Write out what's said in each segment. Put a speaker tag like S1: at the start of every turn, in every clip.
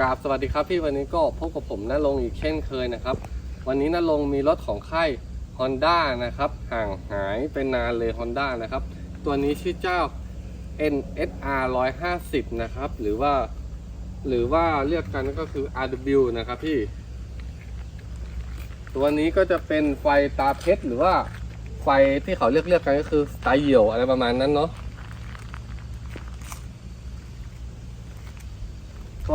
S1: กราบสวัสดีครับพี่วันนี้ก็พบกับผมณรงอีกเช่นเคยนะครับ วันนี้ณรงมีรถของค่าย Honda นะครับ ห่างหายเป็นนานเลย Honda นะครับ ตัวนี้ชื่อเจ้า NSR 150 นะครับ หรือว่า หรือว่าเรียกกันก็คือ RW นะครับพี่ ตัวนี้ก็จะเป็นไฟตาเพชรหรือว่าไฟที่เขาเรียกเรียกกันก็คือสไตล์เหี่ยวอะไรประมาณนั้นเนาะ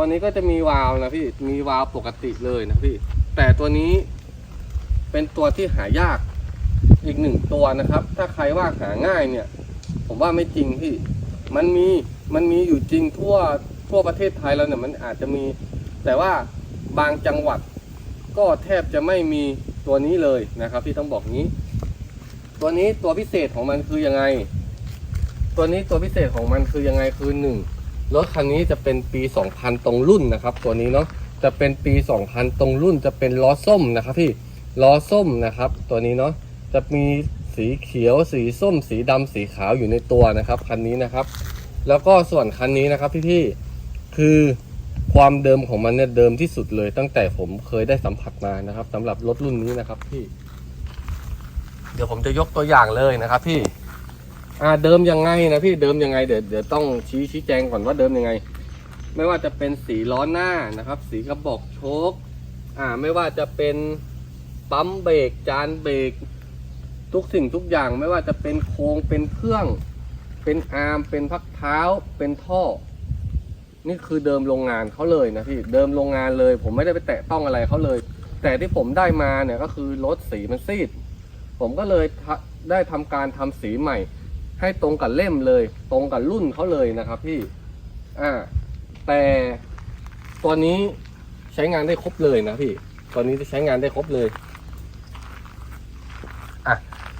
S1: ตัวนี้ก็จะมีวาล์วนะพี่มีวาล์วปกติเลยนะพี่ แต่ตัวนี้เป็นตัวที่หายากอีกหนึ่งตัวนะครับ ถ้าใครว่าหาง่ายเนี่ย ผมว่าไม่จริงพี่ มันมีมันมีอยู่จริงทั่วทั่วประเทศไทยแล้วเนี่ยมันอาจจะมี แต่ว่าบางจังหวัดก็แทบจะไม่มีตัวนี้เลยนะครับ พี่ต้องบอกงี้ ตัวนี้ตัวพิเศษของมันคือยังไง ตัวนี้ตัวพิเศษของมันคือยังไงคือหนึ่ง รถคันนี้จะเป็นปี 2000 ตรงรุ่นนะครับ ตัวนี้เนาะจะเป็นปี 2000 ตรงรุ่นจะเป็นล้อส้มนะครับพี่ล้อส้มนะครับ ตัวนี้เนาะจะมีสีเขียว สีส้ม สีดำสีขาวอยู่ในตัวนะครับคันนี้นะครับ แล้วก็ส่วนคันนี้นะครับพี่ๆคือความเดิมของมันเนี่ยเดิมที่สุดเลย ตั้งแต่ผมเคยได้สัมผัสมานะครับสำหรับรถรุ่นนี้นะครับพี่ เดี๋ยวผมจะยกตัวอย่างเลยนะครับพี่ อ่าเดิมยังไงนะพี่เดิมยังไงเดี๋ยวเดี๋ยวต้องชี้ชี้แจงก่อนว่าเดิมยังไง ไม่ว่าจะเป็นสีล้อหน้านะครับ สีกระบอกโชคอ่าไม่ว่าจะเป็นปั๊มเบรกจานเบรกทุกสิ่งทุกอย่างไม่ว่าจะเป็นโครงเป็นเครื่อง เป็นอาร์มเป็นพักเท้าเป็นท่อ นี่คือเดิมโรงงานเขาเลยนะพี่เดิมโรงงานเลย ผมไม่ได้ไปแตะต้องอะไรเขาเลย แต่ที่ผมได้มาเนี่ยก็คือรถสีมันซีด ผมก็เลยได้ทำการทำสีใหม่ ให้ตรงกับเล่มเลย ตรงกับรุ่นเขาเลยนะครับพี่อ่าแต่ตัวนี้ใช้งานได้ครบเลยนะพี่ตัวนี้จะใช้งานได้ครบเลยอะ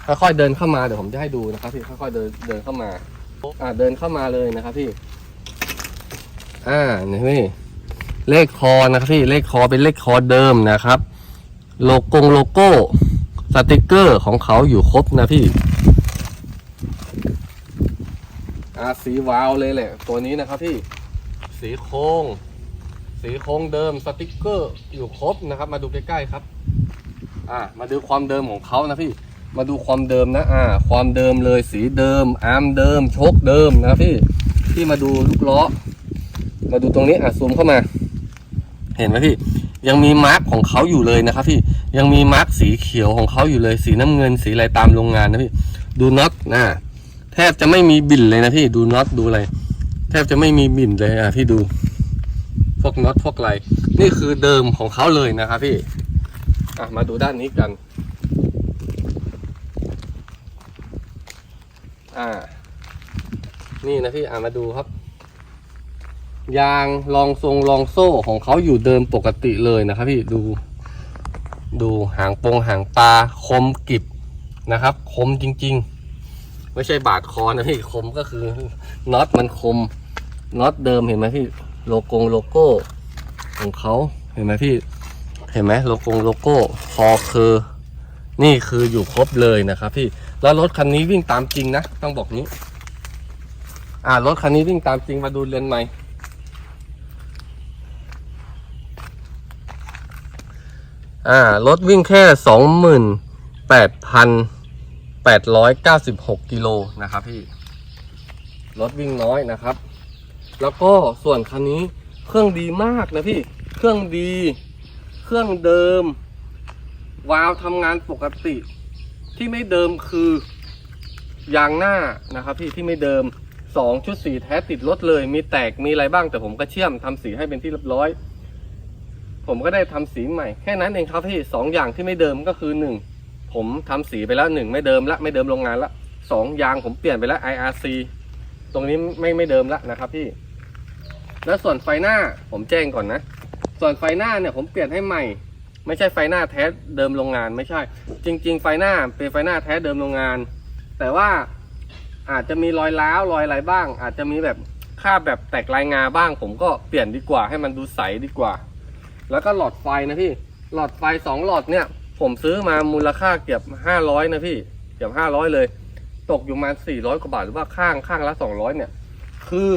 S1: ค่อยๆเดินเข้ามาเดี๋ยวผมจะให้ดูนะครับพี่ค่อยๆเดินเดินเข้ามาอ่าเดินเข้ามาเลยนะครับพี่ อ่านี่พี่เลขคอนะครับพี่เลขคอเป็นเลขคอเดิมนะครับ โลโก้โลโก้สติกเกอร์ของเขาอยู่ครบนะพี่ อ่าสีวาวเลยแหละ ตัวนี้นะครับพี่สีโค้งสีโค้งเดิมสติกเกอร์อยู่ครบนะครับ มาดูใกล้ๆครับ อ่า มาดูความเดิมของเขานะพี่ มาดูความเดิมนะ อ่า ความเดิมเลยสีเดิมอาร์มเดิมโชคเดิมนะพี่ที่มาดูลูกล้อ มาดูตรงนี้อะซูมเข้ามา เห็นไหมพี่ ยังมีมาร์กของเขาอยู่เลยนะครับ พี่ยังมีมาร์กสีเขียวของเขาอยู่เลย สีน้ำเงินสีอะไรตามโรงงานนะพี่ ดูน็อตนะ ทบจะไม่มีบินเลยนะพี่ดูน็อตดูอะไร แทบจะไม่มีบินเลยอะพี่ดูพวกน็อตพวกอะไร นี่คือเดิมของเขาเลยนะครับพี่อะมาดูด้านนี้กัน อ่า นี่นะพี่อะมาดูครับ ยางรองทรงรองโซ่ของเขาอยู่เดิมปกติเลยนะครับพี่ดู ดูหางปงหางปลาคมกิบนะครับ คมจริง ๆ ไม่ใช่บาดคอนะพี่คมก็คือน็อตมันคมน็อตเดิมเห็นไหมพี่โลโก้โลโก้ของเขาเห็นไหมพี่ เห็นไหมโลโก้โลโก้คอคือนี่คืออยู่ครบเลยนะครับพี่แล้วรถคันนี้วิ่งตามจริงนะต้องบอกนี้ อ่ารถคันนี้วิ่งตามจริงมาดูเรือนใหม่อ่ารถวิ่งแค่สองหมื่นแปดพัน 896กิโลนะครับพี่ รถวิ่งน้อยนะครับ แล้วก็ส่วนคันนี้เครื่องดีมากนะพี่ เครื่องดี เครื่องเดิม วาล์วทำงานปกติ ที่ไม่เดิมคือยางหน้านะครับ พี่ที่ไม่เดิม2ชุดสีแท้ติดรถเลย มีแตกมีอะไรบ้างแต่ผมก็เชื่อมทำสีให้เป็นที่เรียบร้อย ผมก็ได้ทำสีใหม่ แค่นั้นเองครับพี่สองอย่างที่ไม่เดิมก็คือหนึ่ง ผมทำสีไปแล้วหนึ่งไม่เดิมละไม่เดิมโรงงานละสองยางผมเปลี่ยนไปแล้ว IRC ตรงนี้ไม่ไม่เดิมละนะครับพี่ แล้วส่วนไฟหน้าผมแจ้งก่อนนะ ส่วนไฟหน้าเนี่ยผมเปลี่ยนให้ใหม่ ไม่ใช่ไฟหน้าแท้เดิมโรงงานไม่ใช่ จริง ๆ ไฟหน้าเป็นไฟหน้าแท้เดิมโรงงาน แต่ว่าอาจจะมีรอยร้าวรอยอะไรบ้าง อาจจะมีแบบค่าบแบบแตกลายงาบ้าง ผมก็เปลี่ยนดีกว่าให้มันดูใสดีกว่า แล้วก็หลอดไฟนะพี่หลอดไฟสองหลอดเนี่ย ผมซื้อมามูลค่าเกือบห้าร้อยนะพี่เกือบห้าร้อยเลย ตกอยู่ประมาสี่ร้อยกว่าบาทหรือว่าข้างข้างละสองร้อยเนี่ย คือ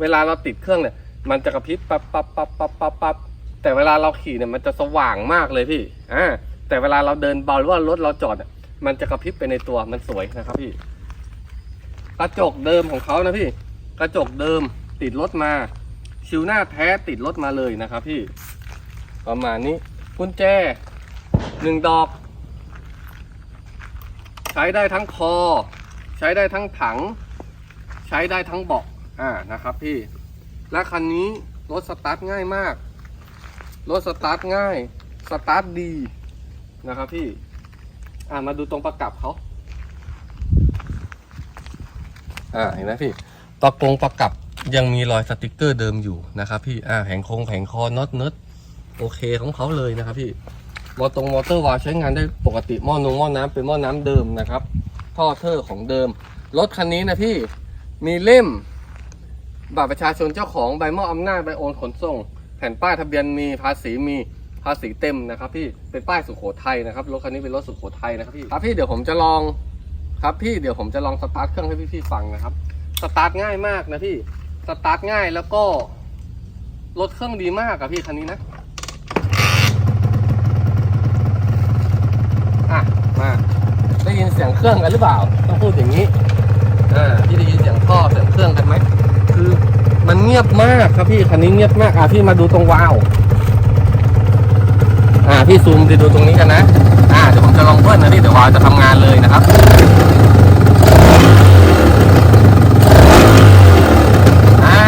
S1: เวลาเราติดเครื่องเนี่ย มันจะกระพริบปั๊บปั๊บปั๊บปั๊บปั๊บปั๊บแต่เวลาเราขี่เนี่ยมันจะสว่างมากเลยพี่อ่าแต่เวลาเราเดินเบาหรือว่ารถเราจอดอะมันจะกระพริบไปในตัวมันสวยนะครับพี่ กระจกเดิมของเขานะพี่ กระจกเดิมติดรถมาชิวหน้าแท้ติดรถมาเลยนะครับพี่ ประมาณนี้กุญแจ หนึ่งดอก ใช้ได้ทั้งคอ ใช้ได้ทั้งถัง ใช้ได้ทั้งเบาะอ่านะครับพี่ และคันนี้รถสตาร์ทง่ายมาก รถสตาร์ทง่าย สตาร์ทดีนะครับพี่ อ่ามาดูตรงประกับเขาอ่าเห็นไหมพี่ตะกรงประกับยังมีรอยสติกเกอร์เดิมอยู่นะครับพี่ อ่าแผงโครงแผงคอน็อตเนิร์ดโอเคของเขาเลยนะครับพี่ มอตรงมอเตอร์วาล์วใช้งานได้ปกติหม้อนงหม้อน้ำเป็นหม้อน้ำเดิมนะครับท่อเทอร์ของเดิม รถคันนี้นะพี่มีเล่มบัตรประชาชนเจ้าของใบมอบอำนาจใบโอนขนส่ง แผ่นป้ายทะเบียนมีภาษีมีภาษีเต็มนะครับพี่เป็นป้ายสุโขทัยนะครับรถคันนี้เป็นรถสุโขทัยนะครับพี่ครับพี่เดี๋ยวผมจะลองครับพี่เดี๋ยวผมจะลองสตาร์ทเครื่องให้พี่พี่ๆฟังนะครับสตาร์ทง่ายมากนะพี่สตาร์ทง่ายแล้วก็รถเครื่องดีมากอะพี่คันนี้นะอะ มาได้ยินเสียงเครื่องกันหรือเปล่า ต้องพูดอย่างนี้อ่าพี่ได้ยินเสียงท่อเสียงเครื่องกันไหมคือมันเงียบมากครับพี่คันนี้เงียบมากอะพี่มาดูตรงวาล์วอ่าพี่ซูมไปดูตรงนี้กันนะอ่าเดี๋ยวผมจะลองเบิ้ลนะพี่เดี๋ยววาล์วจะทำงานเลยนะครับอ่า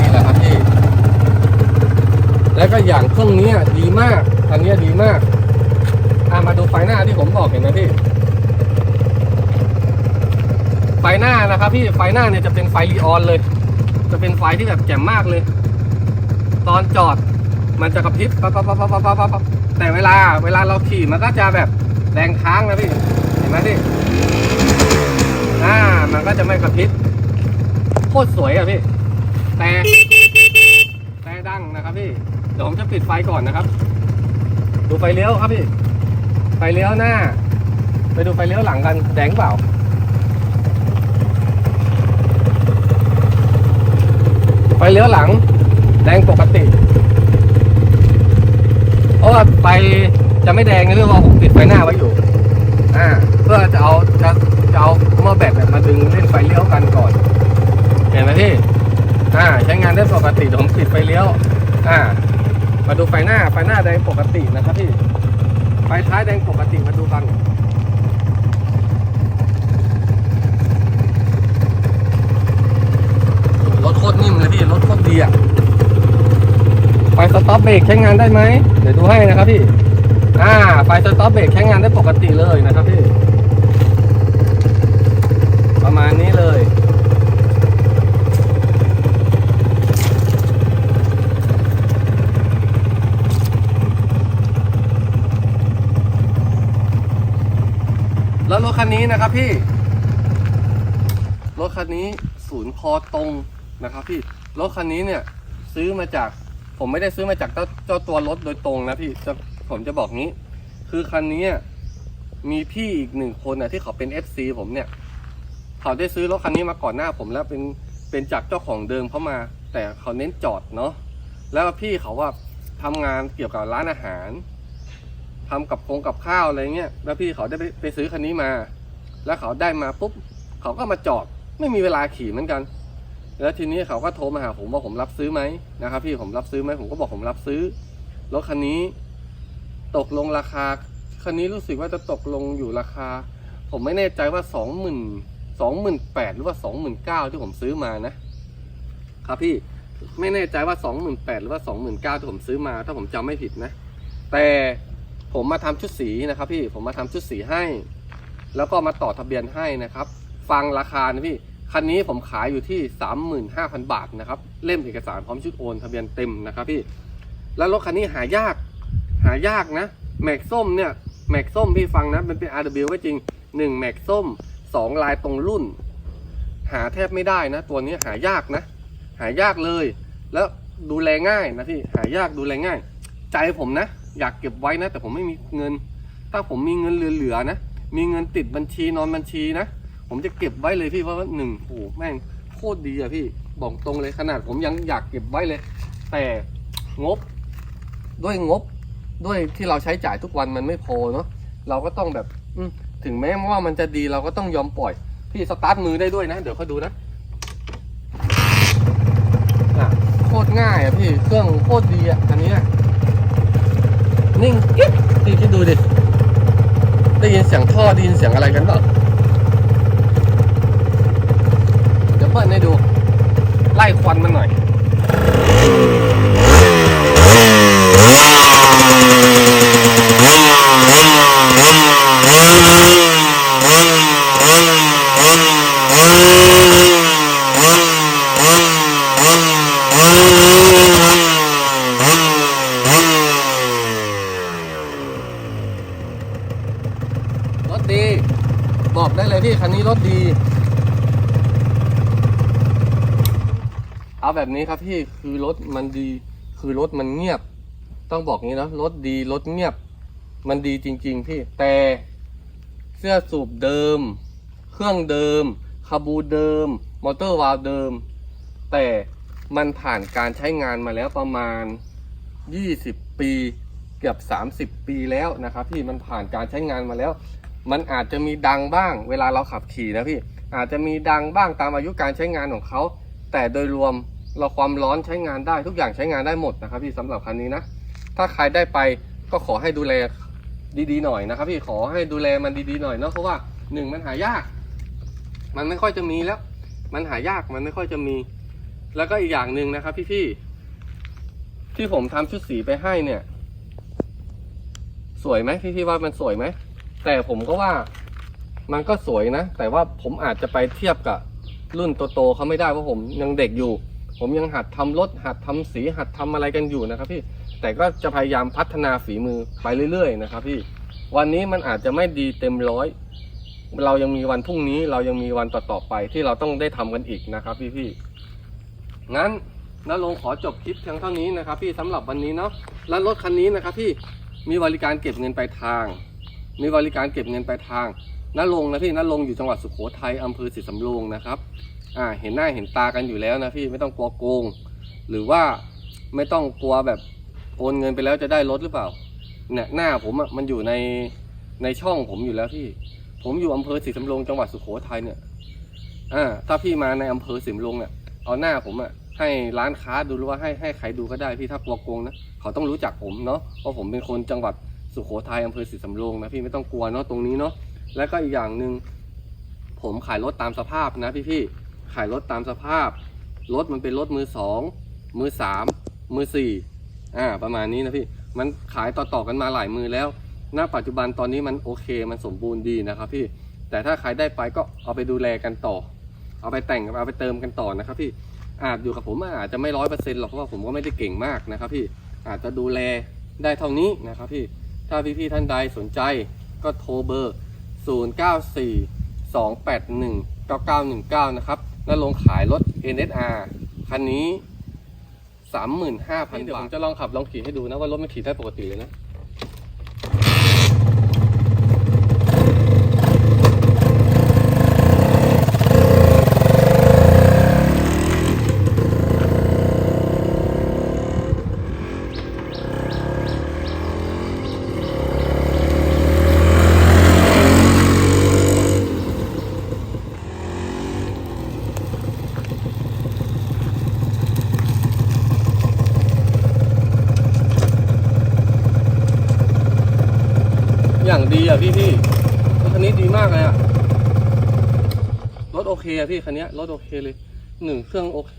S1: นี่แหละครับพี่แล้วก็อย่างเครื่องนี้ดีมากคันนี้ดีมาก่ามาดูไฟหน้าที่ผมบอกเห็นไหมพี่ ไฟหน้านะครับพี่ไฟหน้าเนี่ยจะเป็นไฟรีออนเลย จะเป็นไฟที่แบบแจ่มมากเลย ตอนจอดมันจะกระพริบปั๊บปั๊บปั๊บปั๊บปั๊บปั๊บแต่เวลาเวลาเราขี่มันก็จะแบบแรงค้างนะพี่ เห็นไหมพี่อ่ามันก็จะไม่กระพริบโคตรสวยอะพี่ แต่ แต่ดังนะครับพี่เดี๋ยวผมจะปิดไฟก่อนนะครับ ดูไฟเลี้ยวครับพี่ ฟเลี้ยวหน้า ไปดูไฟเลี้ยวหลังกันแดงเปล่าไฟเลี้ยวหลัง แดงปกติเพราะว่าไฟจะไม่แดงเรื่องว่าผมปิดไฟหน้าไว้อยู่อ่าเพื่อจะเอาจะจะเอาหม้อแบตเนี่ยมาดึงเล่นไฟเลี้ยวกันก่อน เห็นไหมพี่อ่าใช้งานได้ปกติผมปิดไฟเลี้ยว อ่า มาดูไฟหน้าไฟหน้าแดงปกตินะครับพี่ ไฟท้ายแดงปกติมาดูกันรถโคตรนิ่มเลยพี่ รถโคตรดีอะ ไฟสต็อปเบรกใช้งานได้ไหม เดี๋ยวดูให้นะครับพี่ อ่า ไฟสต็อปเบรกใช้งานได้ปกติเลยนะครับพี่ ประมาณนี้เลย รถคันนี้นะครับพี่ รถคันนี้ศูนย์พอตรงนะครับพี่ รถคันนี้เนี่ยซื้อมาจากผมไม่ได้ซื้อมาจากเจ้าเจ้าตัวรถโดยตรงนะพี่จะผมจะบอกงี้ คือคันนี้มีพี่อีกหนึ่งคนนะที่เขาเป็น FC ผมเนี่ย เขาได้ซื้อรถคันนี้มาก่อนหน้าผมแล้วเป็นเป็นจากเจ้าของเดิมเขามา แต่เขาเน้นจอดเนาะแล้วพี่เขาว่าทำงานเกี่ยวกับร้านอาหาร ทำกับโครงกับข้าวอะไรเงี้ยแล้วพี่เขาได้ไปไปซื้อคันนี้มา แล้วเขาได้มาปุ๊บเขาก็มาจอดไม่มีเวลาขี่เหมือนกัน แล้วทีนี้เขาก็โทรมาหาผมว่าผมรับซื้อไหมนะครับ พี่ผมรับซื้อไหมผมก็บอกผมรับซื้อรถคันนี้ ตกลงราคาคันนี้รู้สึกว่าจะตกลงอยู่ราคา ผมไม่แน่ใจว่าสองหมื่นสองหมื่นแปดหรือว่าสองหมื่นเก้าที่ผมซื้อมานะ ครับพี่ไม่แน่ใจว่าสองหมื่นแปดหรือว่าสองหมื่นเก้าที่ผมซื้อมา ถ้าผมจำไม่ผิดนะ แต่ ผมมาทำชุดสีนะครับ พี่ผมมาทำชุดสีให้ แล้วก็มาต่อทะเบียนให้นะครับ ฟังราคานะพี่คันนี้ผมขายอยู่ที่ 35,000 บาทนะครับ เล่มเอกสารพร้อมชุดโอนทะเบียนเต็มนะครับพี่ แล้วรถคันนี้หายาก หายากนะ แม็กส้มเนี่ย แม็กส้มพี่ฟังนะ มันเป็น RW ก็จริง 1 แม็กส้ม 2 ลายตรงรุ่น หาแทบไม่ได้นะ ตัวนี้หายากนะ หายากเลย แล้วดูแลง่ายนะพี่ หายากดูแลง่าย ใจผมนะ อยากเก็บไว้นะ แต่ผมไม่มีเงิน ถ้าผมมีเงินเหลือๆนะ มีเงินติดบัญชีนอนบัญชีนะ ผมจะเก็บไว้เลยพี่เพราะว่าหนึ่งโอ้โหแม่งโคตรดีอะพี่บอกตรงเลยขนาดผมยังอยากเก็บไว้เลย แต่งบด้วยงบด้วยที่เราใช้จ่ายทุกวันมันไม่พอเนาะเราก็ต้องแบบอืถึงแม้ว่ามันจะดีเราก็ต้องยอมปล่อย พี่สตาร์ทมือได้ด้วยนะ เดี๋ยวเขาดูนะโคตรง่ายอะพี่เครื่องโคตรดีอะอันนี้ นิ่งกิ๊บพี่คิดดูดิ ได้ยินเสียงท่อได้ยินเสียงอะไรกันเปล่าเดี๋ยวเปิดให้ดู ไล่ควันมันหน่อย รถดี บอกได้เลยพี่คันนี้รถดี เอาแบบนี้ครับ พี่คือรถมันดี คือรถมันเงียบ ต้องบอกงี้นะรถดีรถเงียบ มันดีจริง ๆ พี่แต่เสื้อสูบเดิม เครื่องเดิมคาบูเดิม มอเตอร์วาล์วเดิม แต่มันผ่านการใช้งานมาแล้วประมาณ 20 ปี เกือบ 30 ปีแล้วนะครับพี่มันผ่านการใช้งานมาแล้ว มันอาจจะมีดังบ้าง เวลาเราขับขี่นะพี่อาจจะมีดังบ้างตามอายุการใช้งานของเขา แต่โดยรวม เราความร้อนใช้งานได้ทุกอย่างใช้งานได้หมดนะครับ พี่สำหรับคันนี้นะ ถ้าใครได้ไปก็ขอให้ดูแลดีๆหน่อยนะครับ พี่ขอให้ดูแลมันดีๆหน่อยเนาะเพราะว่าหนึ่งมันหายาก มันไม่ค่อยจะมีแล้ว มันหายากมันไม่ค่อยจะมี แล้วก็อีกอย่างหนึ่งนะครับพี่ๆที่ผมทำชุดสีไปให้เนี่ย สวยไหมพี่ๆว่ามันสวยไหมแต่ผมก็ว่ามันก็สวยนะ แต่ว่าผมอาจจะไปเทียบกับรุ่นโตๆเขาไม่ได้เพราะผมยังเด็กอยู่ ผมยังหัดทำรถหัดทำสีหัดทำอะไรกันอยู่นะครับพี่แต่ก็จะพยายามพัฒนาฝีมือไปเรื่อยๆนะครับพี่วันนี้มันอาจจะไม่ดีเต็มร้อยเรายังมีวันพรุ่งนี้เรายังมีวันต่อๆไปที่เราต้องได้ทำกันอีกนะครับพี่ๆงั้นน้าลงขอจบคลิปเพียงเท่านี้นะครับ พี่สำหรับวันนี้เนาะแล้วรถคันนี้นะครับ พี่มีบริการเก็บเงินปลายทาง มีบริการเก็บเงินปลายทางน้าลงนะพี่น้าลงอยู่จังหวัดสุโขทัยอำเภอศรีสำโรงนะครับ อ่าเห็นหน้าเห็นตากันอยู่แล้วนะพี่ไม่ต้องกลัวโกง หรือว่าไม่ต้องกลัวแบบโอนเงินไปแล้วจะได้รถหรือเปล่าเนี่ยหน้าผมอะมันอยู่ในในช่องผมอยู่แล้วพี่ ผมอยู่อำเภอศรีสำโรงจังหวัดสุโขทัยเนี่ยอ่าถ้าพี่มาในอำเภอศรีสำโรงเนี่ยเอาหน้าผมอะให้ร้านค้าดูหรือว่าให้ให้ใครดูก็ได้พี่ถ้ากลัวโกงนะเขาต้องรู้จักผมเนาะเพราะผมเป็นคนจังหวัดสุโขทัยอำเภอศรีสำโรงนะพี่ไม่ต้องกลัวเนาะตรงนี้เนาะแล้วก็อีกอย่างหนึ่งผมขายรถตามสภาพนะพี่พี่ ขายรถตามสภาพ รถมันเป็นรถมือสอง มือสาม มือสี่อ่า ประมาณนี้นะพี่ มันขายต่อๆกันมาหลายมือแล้ว ณ ปัจจุบันตอนนี้มันโอเค มันสมบูรณ์ดีนะครับพี่ แต่ถ้าใครได้ไปก็เอาไปดูแลกันต่อ เอาไปแต่ง เอาไปเติมกันต่อนะครับพี่ อาจอยู่กับผมอาจจะไม่ร้อยเปอร์เซ็นต์หรอก เพราะว่าผมก็ไม่ได้เก่งมากนะครับพี่ อาจจะดูแลได้เท่านี้นะครับพี่ ถ้าพี่ๆท่านใดสนใจก็โทรเบอร์ 0 9 4 2 8 1 9 9 1 9 นะครับ และลงขายรถ NSR คันนี้ 35,000เดี๋ยวผมจะลองขับลองขี่ให้ดูนะว่ารถมันขี่ได้ปกติเลยนะ ดีอะพี่พี่รถคันนี้ดีมากเลยอะ รถโอเคอะพี่คันนี้รถโอเคเลย หนึ่งเครื่องโอเค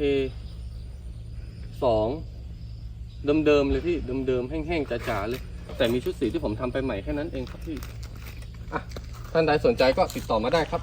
S1: สองเดิมๆเลยพี่เดิมๆแห้งๆจ๋าๆเลย แต่มีชุดสีที่ผมทำไปใหม่แค่นั้นเองครับพี่ อะ ท่านใดสนใจก็ติดต่อมาได้ครับ